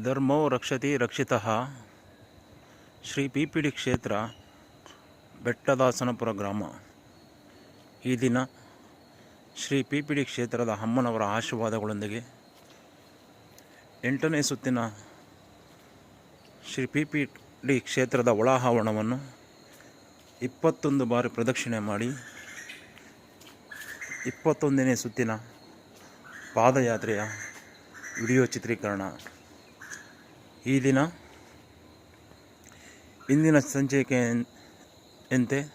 ಧರ್ಮೋ ರಕ್ಷತಿ ರಕ್ಷಿತಃ. ಶ್ರೀ ಪಿ ಪಿ ಡಿ ಕ್ಷೇತ್ರ, ಬೆಟ್ಟದಾಸನಪುರ ಗ್ರಾಮ. ಈ ದಿನ ಶ್ರೀ ಪಿ ಪಿ ಡಿ ಕ್ಷೇತ್ರದ ಅಮ್ಮನವರ ಆಶೀರ್ವಾದಗಳೊಂದಿಗೆ ಎಂಟನೇ ಸುತ್ತಿನ ಶ್ರೀ ಪಿ ಪಿ ಡಿ ಕ್ಷೇತ್ರದ ಒಳ ಆವರಣವನ್ನು ಇಪ್ಪತ್ತೊಂದು ಬಾರಿ ಪ್ರದಕ್ಷಿಣೆ ಮಾಡಿ ಇಪ್ಪತ್ತೊಂದನೇ ಸುತ್ತಿನ ಪಾದಯಾತ್ರೆಯ ವಿಡಿಯೋ ಚಿತ್ರೀಕರಣ ಈ ದಿನ, ಇಂದಿನ ಸಂಚಿಕೆಯಂತೆ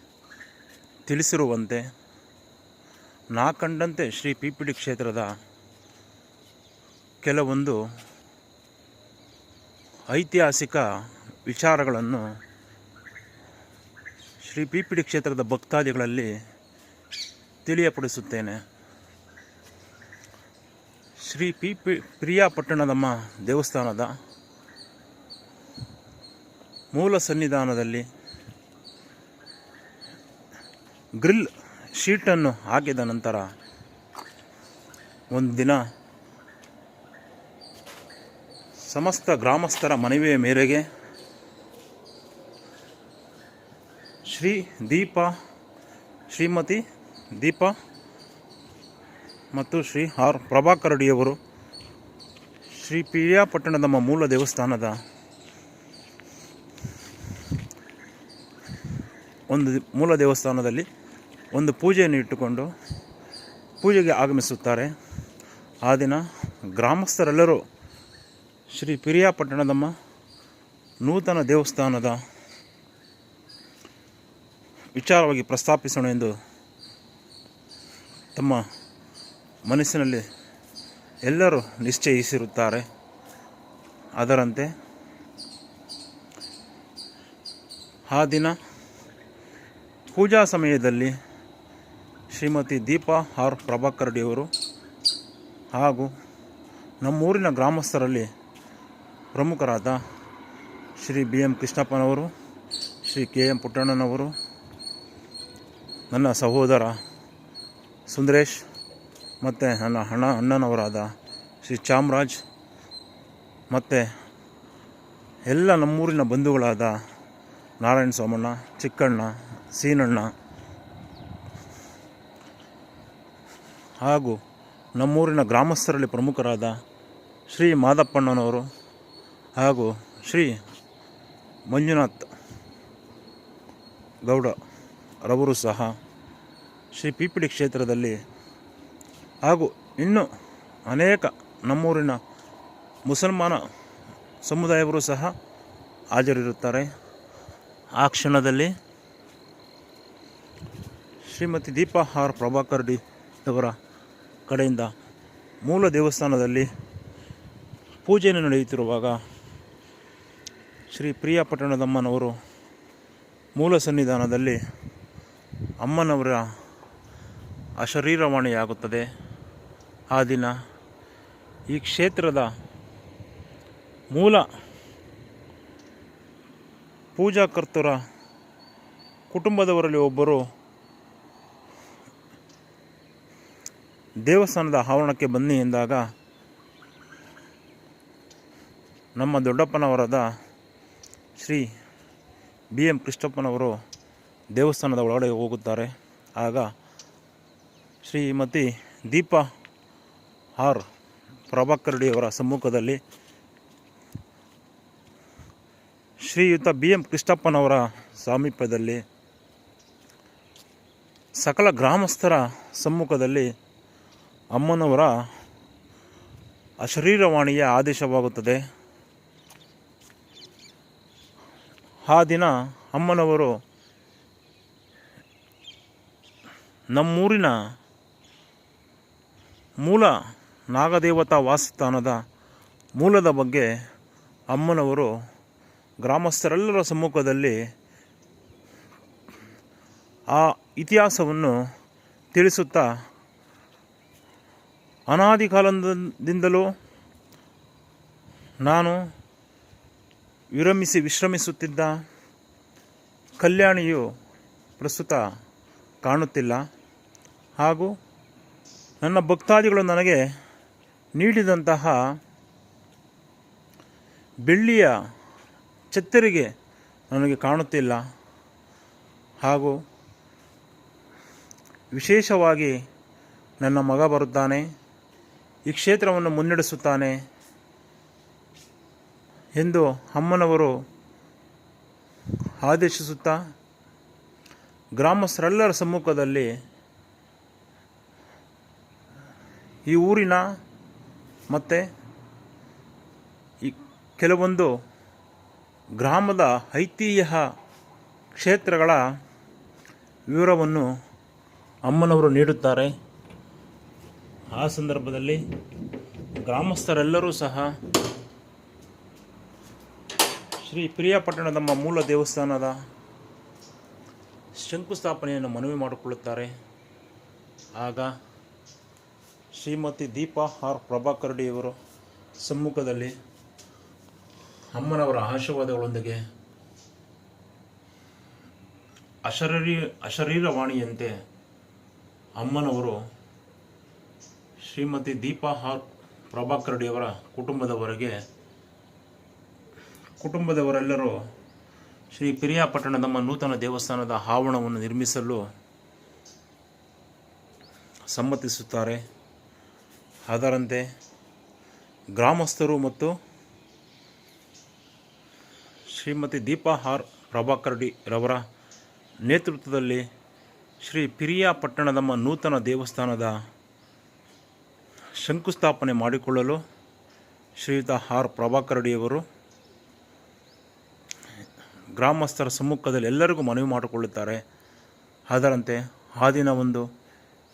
ತಿಳಿಸಿರುವಂತೆ ನಾ ಕಂಡಂತೆ ಶ್ರೀ ಪಿ ಪಿ ಡಿ ಕ್ಷೇತ್ರದ ಕೆಲವೊಂದು ಐತಿಹಾಸಿಕ ವಿಚಾರಗಳನ್ನು ಶ್ರೀ ಪಿ ಪಿ ಡಿ ಕ್ಷೇತ್ರದ ಭಕ್ತಾದಿಗಳಲ್ಲಿ ತಿಳಿಯಪಡಿಸುತ್ತೇನೆ. ಶ್ರೀ ಪಿ ಪಿ, ಪ್ರಿಯಾಪಟ್ಟಣದಮ್ಮ ದೇವಸ್ಥಾನದ ಮೂಲ ಸನ್ನಿಧಾನದಲ್ಲಿ ಗ್ರಿಲ್ ಶೀಟನ್ನು ಹಾಕಿದ ನಂತರ ಒಂದು ದಿನ ಸಮಸ್ತ ಗ್ರಾಮಸ್ಥರ ಮನವಿಯ ಮೇರೆಗೆ ಶ್ರೀ ದೀಪ, ಶ್ರೀಮತಿ ದೀಪ ಮತ್ತು ಶ್ರೀ ಆರ್ ಪ್ರಭಾಕರ್ ರೆಡ್ಡಿಯವರು ಶ್ರೀ ಪಿರಿಯಾಪಟ್ಟಣದ ಮೂಲ ದೇವಸ್ಥಾನದ ಒಂದು ಮೂಲ ದೇವಸ್ಥಾನದಲ್ಲಿ ಒಂದು ಪೂಜೆಯನ್ನು ಇಟ್ಟುಕೊಂಡು ಪೂಜೆಗೆ ಆಗಮಿಸುತ್ತಾರೆ. ಆ ದಿನ ಗ್ರಾಮಸ್ಥರೆಲ್ಲರೂ ಶ್ರೀ ಪಿರಿಯಾಪಟ್ಟಣದಮ್ಮ ನೂತನ ದೇವಸ್ಥಾನದ ವಿಚಾರವಾಗಿ ಪ್ರಸ್ತಾಪಿಸೋಣ ಎಂದು ತಮ್ಮ ಮನಸ್ಸಿನಲ್ಲಿ ಎಲ್ಲರೂ ನಿಶ್ಚಯಿಸಿರುತ್ತಾರೆ. ಅದರಂತೆ ಆ ದಿನ ಪೂಜಾ ಸಮಯದಲ್ಲಿ ಶ್ರೀಮತಿ ದೀಪಾ ಆರ್ ಪ್ರಭಾಕರ್ ರೆಡ್ಡಿಯವರು ಹಾಗೂ ನಮ್ಮೂರಿನ ಗ್ರಾಮಸ್ಥರಲ್ಲಿ ಪ್ರಮುಖರಾದ ಶ್ರೀ ಬಿ ಎಂ ಕೃಷ್ಣಪ್ಪನವರು, ಶ್ರೀ ಕೆ ಎಂ ಪುಟ್ಟಣ್ಣನವರು, ನನ್ನ ಸಹೋದರ ಸುಂದರೇಶ್ ಮತ್ತು ನನ್ನ ಹಣ ಅಣ್ಣನವರಾದ ಶ್ರೀ ಚಾಮರಾಜ್ ಮತ್ತು ಎಲ್ಲ ನಮ್ಮೂರಿನ ಬಂಧುಗಳಾದ ನಾರಾಯಣ ಸೋಮಣ್ಣ, ಚಿಕ್ಕಣ್ಣ ಸೀನಣ್ಣ. ಹಾಗೂ ನಮ್ಮೂರಿನ ಗ್ರಾಮಸ್ಥರಲ್ಲಿ ಪ್ರಮುಖರಾದ ಶ್ರೀ ಮಾದಪ್ಪಣ್ಣನವರು ಹಾಗೂ ಶ್ರೀ ಮಂಜುನಾಥ್ ಗೌಡ ರವರು ಸಹ ಶ್ರೀ ಪಿ ಪಿ ಕ್ಷೇತ್ರದಲ್ಲಿ ಹಾಗೂ ಇನ್ನೂ ಅನೇಕ ನಮ್ಮೂರಿನ ಮುಸಲ್ಮಾನ ಸಮುದಾಯವರು ಸಹ ಹಾಜರಿರುತ್ತಾರೆ. ಆ ಕ್ಷಣದಲ್ಲಿ ಶ್ರೀಮತಿ ದೀಪಾ ಆರ್ ಪ್ರಭಾಕರ್ ಡಿ ಅವರ ಕಡೆಯಿಂದ ಮೂಲ ದೇವಸ್ಥಾನದಲ್ಲಿ ಪೂಜೆಯನ್ನು ನಡೆಯುತ್ತಿರುವಾಗ ಶ್ರೀ ಪ್ರಿಯಾಪಟ್ಟಣದಮ್ಮನವರು ಮೂಲ ಸನ್ನಿಧಾನದಲ್ಲಿ ಅಮ್ಮನವರ ಅಶರೀರವಾಣಿಯಾಗುತ್ತದೆ. ಆ ದಿನ ಈ ಕ್ಷೇತ್ರದ ಮೂಲ ಪೂಜಾಕರ್ತರ ಕುಟುಂಬದವರಲ್ಲಿ ಒಬ್ಬರು ದೇವಸ್ಥಾನದ ಆವರಣಕ್ಕೆ ಬನ್ನಿ ಎಂದಾಗ ನಮ್ಮ ದೊಡ್ಡಪ್ಪನವರಾದ ಶ್ರೀ ಬಿ ಎಂ ಕೃಷ್ಣಪ್ಪನವರು ದೇವಸ್ಥಾನದ ಒಳಗಡೆ ಹೋಗುತ್ತಾರೆ. ಆಗ ಶ್ರೀಮತಿ ದೀಪಾ ಆರ್ ಪ್ರಭಾಕರ್ ರೆಡ್ಡಿಯವರ ಸಮ್ಮುಖದಲ್ಲಿ ಶ್ರೀಯುತ ಬಿ ಎಂ ಕೃಷ್ಣಪ್ಪನವರ ಸಾಮೀಪ್ಯದಲ್ಲಿ ಸಕಲ ಗ್ರಾಮಸ್ಥರ ಸಮ್ಮುಖದಲ್ಲಿ ಅಮ್ಮನವರ ಅಶರೀರವಾಣಿಯ ಆದೇಶವಾಗುತ್ತದೆ. ಆ ದಿನ ಅಮ್ಮನವರು ನಮ್ಮೂರಿನ ಮೂಲ ನಾಗದೇವತಾ ವಾಸಸ್ಥಾನದ ಮೂಲದ ಬಗ್ಗೆ ಅಮ್ಮನವರು ಗ್ರಾಮಸ್ಥರೆಲ್ಲರ ಸಮ್ಮುಖದಲ್ಲಿ ಆ ಇತಿಹಾಸವನ್ನು ತಿಳಿಸುತ್ತಾ ಅನಾದಿ ಕಾಲದಿಂದಲೂ ನಾನು ವಿರಮಿಸಿ ವಿಶ್ರಮಿಸುತ್ತಿದ್ದ ಕಲ್ಯಾಣಿಯು ಪ್ರಸ್ತುತ ಕಾಣುತ್ತಿಲ್ಲ. ಹಾಗೂ ನನ್ನ ಭಕ್ತಾದಿಗಳು ನನಗೆ ನೀಡಿದಂತಹ ಬೆಳ್ಳಿಯ ಛತ್ತರಿಗೆ ನನಗೆ ಕಾಣುತ್ತಿಲ್ಲ. ಹಾಗೂ ವಿಶೇಷವಾಗಿ ನನ್ನ ಮಗ ಬರುತ್ತಾನೆ. ಈ ಕ್ಷೇತ್ರವನ್ನು ಮುನ್ನಡೆಸುತ್ತಾನೆ ಎಂದು ಅಮ್ಮನವರು ಆದೇಶಿಸುತ್ತಾ ಗ್ರಾಮಸ್ಥರೆಲ್ಲರ ಸಮ್ಮುಖದಲ್ಲಿ ಈ ಊರಿನ ಮತ್ತು ಈ ಕೆಲವೊಂದು ಗ್ರಾಮದ ಐತಿಹ್ಯ ಕ್ಷೇತ್ರಗಳ ವಿವರವನ್ನು ಅಮ್ಮನವರು ನೀಡುತ್ತಾರೆ. ಆ ಸಂದರ್ಭದಲ್ಲಿ ಗ್ರಾಮಸ್ಥರೆಲ್ಲರೂ ಸಹ ಶ್ರೀ ಪ್ರಿಯಾಪಟ್ಟಣದಮ್ಮ ಮೂಲ ದೇವಸ್ಥಾನದ ಶಂಕುಸ್ಥಾಪನೆಯನ್ನು ಮನವಿ ಮಾಡಿಕೊಳ್ಳುತ್ತಾರೆ. ಆಗ ಶ್ರೀಮತಿ ದೀಪಾ ಆರ್ ಪ್ರಭಾಕರ್ಡಿಯವರು ಸಮ್ಮುಖದಲ್ಲಿ ಅಮ್ಮನವರ ಆಶೀರ್ವಾದಗಳೊಂದಿಗೆ ಅಶರೀ ಅಶರೀರವಾಣಿಯಂತೆ ಅಮ್ಮನವರು ಶ್ರೀಮತಿ ದೀಪಾ ಆರ್ ರೆಡ್ಡಿಯವರ ಕುಟುಂಬದವರಿಗೆ, ಕುಟುಂಬದವರೆಲ್ಲರೂ ಶ್ರೀ ಪಿರಿಯಾಪಟ್ಟಣದಮ್ಮ ನೂತನ ದೇವಸ್ಥಾನದ ಆವರಣವನ್ನು ನಿರ್ಮಿಸಲು ಸಮ್ಮತಿಸುತ್ತಾರೆ. ಅದರಂತೆ ಗ್ರಾಮಸ್ಥರು ಮತ್ತು ಶ್ರೀಮತಿ ದೀಪಾ ಆರ್ ಪ್ರಭಾಕರ್ಡಿ ರವರ ನೇತೃತ್ವದಲ್ಲಿ ಶ್ರೀ ಪಿರಿಯಾಪಟ್ಟಣದಮ್ಮ ನೂತನ ದೇವಸ್ಥಾನದ ಶಂಕುಸ್ಥಾಪನೆ ಮಾಡಿಕೊಳ್ಳಲು ಶ್ರೀಯುತ ಆರ್ ಪ್ರಭಾಕರ್ಡಿಯವರು ಗ್ರಾಮಸ್ಥರ ಸಮ್ಮುಖದಲ್ಲಿ ಎಲ್ಲರಿಗೂ ಮನವಿ ಮಾಡಿಕೊಳ್ಳುತ್ತಾರೆ. ಅದರಂತೆ ಆ ದಿನ ಒಂದು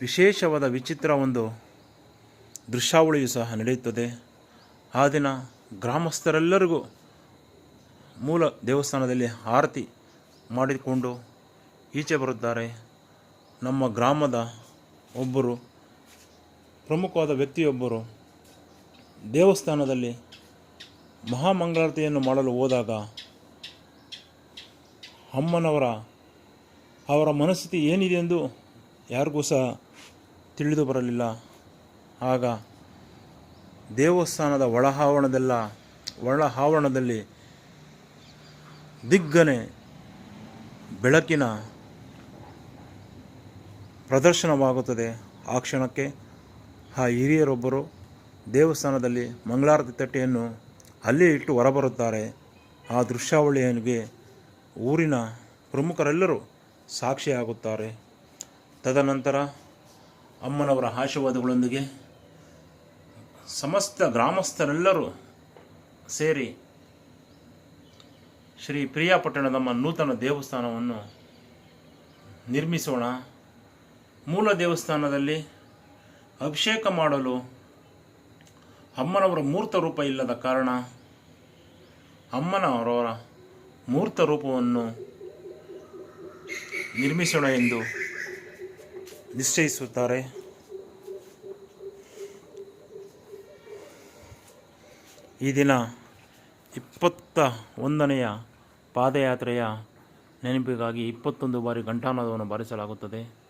ವಿಶೇಷವಾದ ವಿಚಿತ್ರ ಒಂದು ದೃಶ್ಯಾವಳಿಯು ಸಹ ನಡೆಯುತ್ತದೆ. ಆ ದಿನ ಗ್ರಾಮಸ್ಥರೆಲ್ಲರಿಗೂ ಮೂಲ ದೇವಸ್ಥಾನದಲ್ಲಿ ಆರತಿ ಮಾಡಿಕೊಂಡು ಈಚೆ ಬರುತ್ತಾರೆ. ನಮ್ಮ ಗ್ರಾಮದ ಒಬ್ಬರು ಪ್ರಮುಖವಾದ ವ್ಯಕ್ತಿಯೊಬ್ಬರು ದೇವಸ್ಥಾನದಲ್ಲಿ ಮಹಾಮಂಗಳಾರತಿಯನ್ನು ಮಾಡಲು ಹೋದಾಗ ಅಮ್ಮನವರ, ಅವರ ಮನಸ್ಥಿತಿ ಏನಿದೆ ಎಂದು ಯಾರಿಗೂ ಸಹ ತಿಳಿದು ಬರಲಿಲ್ಲ. ಆಗ ದೇವಸ್ಥಾನದ ಒಳ ಆವರಣದೆಲ್ಲ ಒಳ ಆವರಣದಲ್ಲಿ ದಿಗ್ಗನೆ ಬೆಳಕಿನ ಪ್ರದರ್ಶನವಾಗುತ್ತದೆ ಆ ಕ್ಷಣಕ್ಕೆ. ಆ ಹಿರಿಯರೊಬ್ಬರು ದೇವಸ್ಥಾನದಲ್ಲಿ ಮಂಗಳಾರತಿ ತಟ್ಟೆಯನ್ನು ಅಲ್ಲೇ ಇಟ್ಟು ಹೊರಬರುತ್ತಾರೆ. ಆ ದೃಶ್ಯಾವಳಿಯನಿಗೆ ಊರಿನ ಪ್ರಮುಖರೆಲ್ಲರೂ ಸಾಕ್ಷಿಯಾಗುತ್ತಾರೆ. ತದನಂತರ ಅಮ್ಮನವರ ಆಶೀರ್ವಾದಗಳೊಂದಿಗೆ ಸಮಸ್ತ ಗ್ರಾಮಸ್ಥರೆಲ್ಲರೂ ಸೇರಿ ಶ್ರೀ ಪ್ರಿಯಾಪಟ್ಟಣದಮ್ಮ ನೂತನ ದೇವಸ್ಥಾನವನ್ನು ನಿರ್ಮಿಸೋಣ. ಮೂಲ ದೇವಸ್ಥಾನದಲ್ಲಿ ಅಭಿಷೇಕ ಮಾಡಲು ಅಮ್ಮನವರ ಮೂರ್ತ ರೂಪ ಇಲ್ಲದ ಕಾರಣ ಅಮ್ಮನವರವರ ಮೂರ್ತ ರೂಪವನ್ನು ನಿರ್ಮಿಸೋಣ ಎಂದು ನಿಶ್ಚಯಿಸುತ್ತಾರೆ. ಈ ದಿನ ಇಪ್ಪತ್ತ ಒಂದನೆಯ ಪಾದಯಾತ್ರೆಯ ನೆನಪಿಗಾಗಿ ಇಪ್ಪತ್ತೊಂದು ಬಾರಿ ಘಂಟಾನಾದವನ್ನು ಬಾರಿಸಲಾಗುತ್ತದೆ.